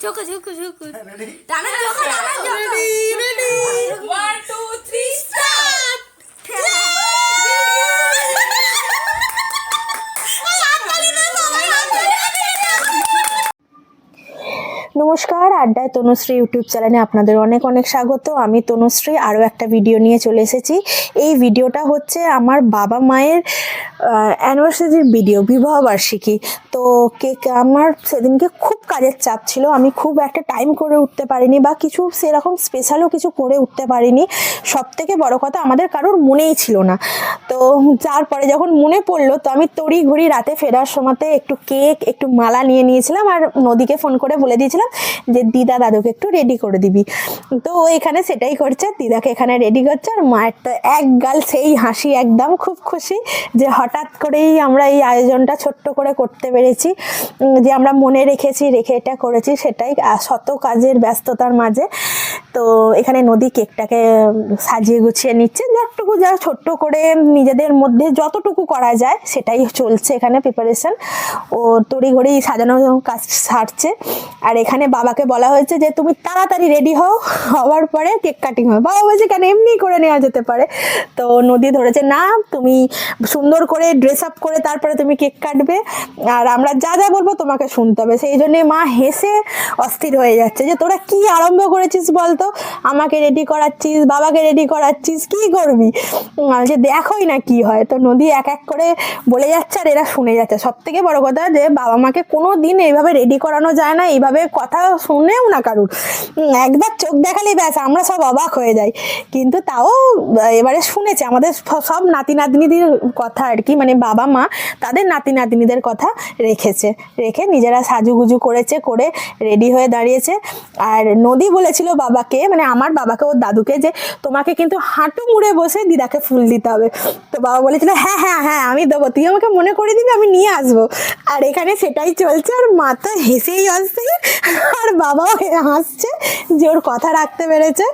চোখো চোখো চোখো ready টানা চোখো টানা চোখো ওয়ান টু থ্রি স্টার্ট নমস্কার, আড্ডায় তনুশ্রী ইউটিউব চ্যানেলে আপনাদের অনেক অনেক স্বাগত। আমি তনুশ্রী, আরও একটা ভিডিও নিয়ে চলে এসেছি। এই ভিডিওটা হচ্ছে আমার বাবা মায়ের অ্যানিভার্সারির ভিডিও, বিবাহ বার্ষিকী। তো কেক আমার সেদিনকে খুব কাজের চাপ ছিল। আমি খুব একটা টাইম করে উঠতে পারিনি বা কিছু সেরকম স্পেশালও কিছু করে উঠতে পারিনি। সব থেকে বড় কথা, আমাদের কারোর মনেই ছিল না। তো তারপরে যখন মনে পড়ল, তো আমি তড়ি ঘড়ি রাতে ফেরার সময়তে একটু কেক একটু মালা নিয়ে নিয়েছিলাম আর নদীকে ফোন করে বলে দিয়েছিলাম যে দিদা দাদুকে একটু রেডি করে দিবি। তো এখানে সেটাই করছে, দিদাকে এখানে রেডি করছে আর মায়ের তো এক গাল সেই হাসি একদম খুব খুশি যে হঠাৎ করেই আমরা এই আয়োজনটা ছোট্ট করে করতে পেরেছি। যে আমরা মনে রেখেছি, রেখে এটা করেছি সেটাই শত কাজের ব্যস্ততার মাঝে। তো এখানে নদী কেকটাকে সাজিয়ে গুছিয়ে নিচ্ছে। যতটুকু যা ছোট্ট করে নিজেদের মধ্যে যতটুকু করা যায় সেটাই চলছে এখানে প্রিপারেশন ও তড়িঘড়ি সাজানো কাজ সারছে। আর এখানে বাবাকে বলা হয়েছে যে তুমি তাড়াতাড়ি রেডি হও, হওয়ার পরে কেক কাটিং হবে। বাবা বলছে, কেন? এমনি করে নেওয়া যেতে পারে। তো নদী ধরেছে, না, তুমি সুন্দর করে ড্রেস আপ করে তারপরে তুমি কেক কাটবে। আর আমরা যা যা বলব তোমাকে শুনতে হবে। সেই জন্যে মা হেসে অস্থির হয়ে যাচ্ছে যে, তোরা কি আরম্ভ করেছিস বলতো? আমাকে রেডি করাচ্ছিস, বাবাকে রেডি করাচ্ছিস, কি করবি? যে, দেখোই না কি হয়। তো নদী এক এক করে বলে যাচ্ছে আর এরা শুনে যাচ্ছে। সব থেকে বড় কথা যে, বাবা মাকে কোনো দিন এইভাবে রেডি করানো যায় না। এইভাবে কথা শুনেও না কারুর। একবার চোখ দেখালেই ব্যাস, আমরা সব অবাক হয়ে যাই। কিন্তু তাও এবারে শুনেছে, আমাদের সব নাতি নাতনিদের কথা আর কি মানে বাবা মা তাদের নাতি নাতনিদের কথা রেখেছে। রেখে নিজেরা সাজুগুজু করেছে, করে রেডি হয়ে দাঁড়িয়েছে। আর নদী বলেছিল বাবাকে মানে আমার বাবাকে, ওর দাদুকে যে তোমাকে কিন্তু হাঁটু মুড়ে বসে দিদাকে ফুল দিতে হবে। তো বাবা বলেছিল হ্যাঁ হ্যাঁ হ্যাঁ আমি দেবো। তুই আমাকে মনে করে দিবি, আমি নিয়ে আসব। আর এখানে সেটাই চলছে, আর মা তো হেসেই আসছে আর বাবাও হাসছে যে ওর কথা রাখতে পেরেছে।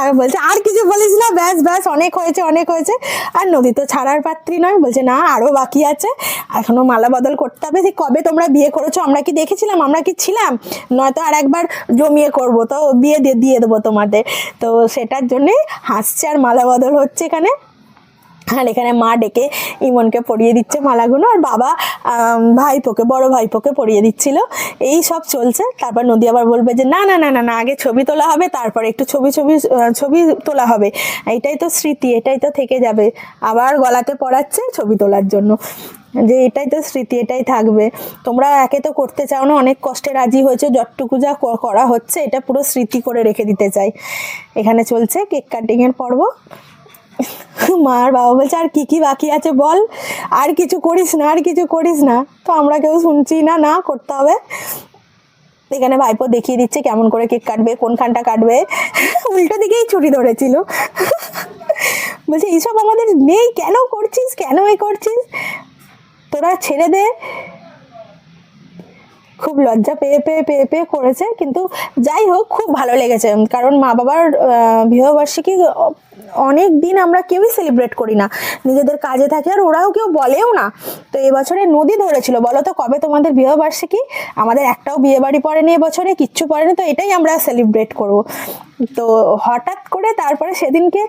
আর বলছে, আর কিছু বলিস না, ব্যাস ব্যাস, অনেক হয়েছে অনেক হয়েছে। আর নদী তো ছাড়ার পাত্রী নয়, বলছে, না আরও বাকি আছে। এখনও মালা বদল করতে হবে। যে কবে তোমরা বিয়ে করেছ? আমরা কি দেখেছিলাম? আমরা কি ছিলাম? নয়তো আর একবার জমিয়ে করব। তো বিয়ে দিয়ে দিয়ে দেবো তোমাদের। তো সেটার জন্যে হাসছে আর মালা বদল হচ্ছে এখানে। আর এখানে মা ডেকে ইমনকে পরিয়ে দিচ্ছে মালাগুলো, আর বাবা ভাইপোকে, বড় ভাইপোকে পরিয়ে দিচ্ছিল। এই সব চলছে, তারপর নদী আবার বলবে যে, না না না না না, আগে ছবি তোলা হবে, তারপর একটু ছবি ছবি ছবি তোলা হবে। এটাই তো স্মৃতি, এটাই তো থেকে যাবে। আবার গলাতে পড়াচ্ছে ছবি তোলার জন্য। যে এটাই তো স্মৃতি, এটাই থাকবে। তোমরা একে তো করতে চাও না, অনেক কষ্টে রাজি হয়েছে, যতটুকু যা করা হচ্ছে, এটা পুরো স্মৃতি করে রেখে দিতে চাই। এখানে চলছে কেক কাটিংয়ের পর্ব। মা আর বাবা বলছে, আর কি কি বাকি আছে বল? আর কিছু করিস না, আর কিছু করিস না। তো আমরা কেউ শুনছি না না করতে হবে। এখানে ভাইপো দেখিয়ে দিচ্ছে কেমন করে কেক কাটবে কোনখানটা কাটবে। উল্টো দিকেই ছুটি ধরেছিল। বলছে, এইসব আমাদের নেই, কেন করছিস? কেন এ করছিস? তোরা ছেড়ে দে। খুব লজ্জা পেয়ে পেয়ে পেয়ে পেয়ে করেছে। কিন্তু যাই হোক, খুব ভালো লেগেছে। কারণ মা বাবার বিবাহবার্ষিকী অনেক দিন আমরা কেউই সেলিব্রেট করি না। নিজেদের কাজে থাকে আর ওরাও কেউ বলেও না। তো এবছরে নদী ধরেছিল। বলো তো, কবে তোমাদের বিবাহবার্ষিকী? আমাদের একটাও বিয়ে বাড়ি পড়েনি এবছরে, কিচ্ছু পড়েনি। তো এটাই আমরা সেলিব্রেট করব। তো হঠাৎ করে তারপরে সেদিনকে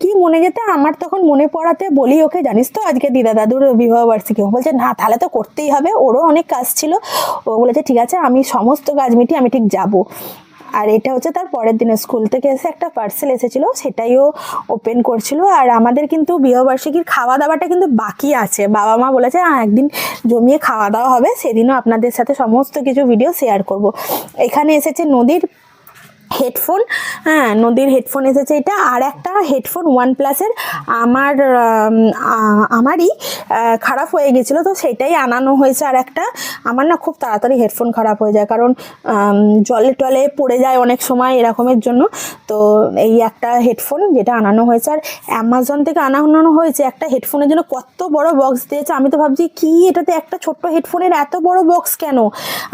কি মনে যেতে? আমার তখন মনে পড়াতে বলি ওকে জানিস তো আজকে দিদা দাদুর বিবাহ বার্ষিকী। বলছে না তাহলে তো করতেই হবে। ওরও অনেক কাজ ছিল। ও বলেছে ঠিক আছে আমি সমস্ত কাজ মিটিয়ে আমি ঠিক যাব। আর এটা হচ্ছে তার পরের দিনে স্কুল থেকে এসে একটা পার্সেল এসেছিল সেটাইও ওপেন করছিল। আর আমাদের কিন্তু বিবাহবার্ষিকীর খাওয়া দাওয়াটা কিন্তু বাকি আছে। বাবা মা বলেছে "আহ, একদিন জমিয়ে খাওয়া দাওয়া হবে সেদিনও আপনাদের সাথে সমস্ত কিছু ভিডিও শেয়ার করব। এখানে এসেছে নদীর হেডফোন হ্যাঁ নদীর হেডফোন এসেছে এটা। আর একটা হেডফোন ওয়ান প্লাসের আমার আমারই খারাপ হয়ে গেছিল, তো সেটাই আনানো হয়েছে আর একটা। আমার না খুব তাড়াতাড়ি হেডফোন খারাপ হয়ে যায়, কারণ জলে টলে পড়ে যায় অনেক সময় এরকমের জন্য। তো এই একটা হেডফোন যেটা আনানো হয়েছে, আর অ্যামাজন থেকে আনানো হয়েছে একটা হেডফোনের জন্য কত বড় বক্স দিয়েছে। আমি তো ভাবছি, কি এটাতে একটা ছোট্ট হেডফোনের এত বড় বক্স কেন?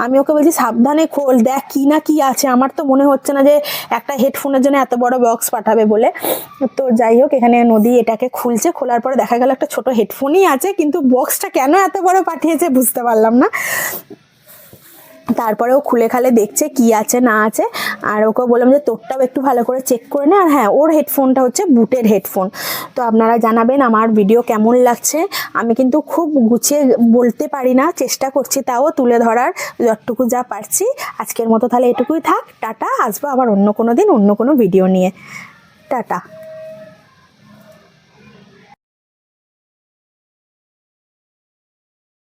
আমি ওকে বলছি, সাবধানে খোল, দেখ কি না কি আছে। আমার তো মনে হচ্ছে না যে একটা হেডফোনের জন্য এত বড় বক্স পাঠাবে বলে। তো যাই হোক, এখানে নদী এটাকে খুলছে, খোলার পরে দেখা গেল একটা ছোট হেডফোনই আছে, কিন্তু বক্সটা কেন এত বড় পাঠিয়েছে বুঝতে পারলাম না। তারপরেও খুলে খালে দেখছে কি আছে, না আছে। আর ওকে বললাম যে, তোরটাও একটু ভালো করে চেক করে নে। আর হ্যাঁ ওর হেডফোনটা হচ্ছে বুটের হেডফোন তো আপনারা জানাবেন আমার ভিডিও কেমন লাগছে। আমি কিন্তু খুব গুছিয়ে বলতে পারি না, চেষ্টা করছি তাও তুলে ধরার, যতটুকু যা পারছি। আজকের মতো তাহলে এটুকুই থাক। টাটা, আসব আবার অন্য কোনো দিন, অন্য কোনো ভিডিও নিয়ে। টাটা।